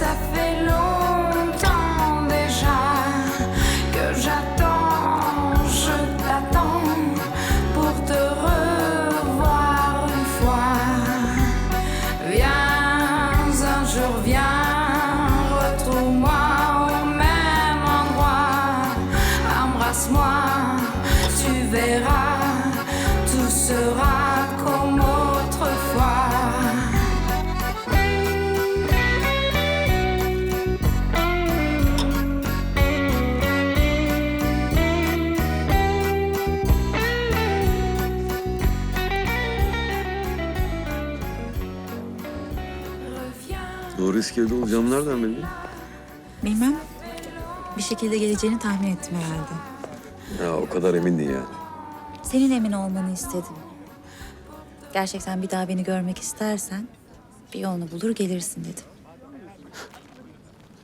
Ça fait longtemps déjà que j'attends, je t'attends pour te revoir une fois. Viens un jour, viens, retrouve-moi au même endroit. Embrasse-moi, tu verras, Doğru eski evde olacağım nereden belli? Bilmem. Bir şekilde geleceğini tahmin ettim herhalde. Ya o kadar emindin ya. Senin emin olmanı istedim. Gerçekten bir daha beni görmek istersen bir yolunu bulur gelirsin dedim.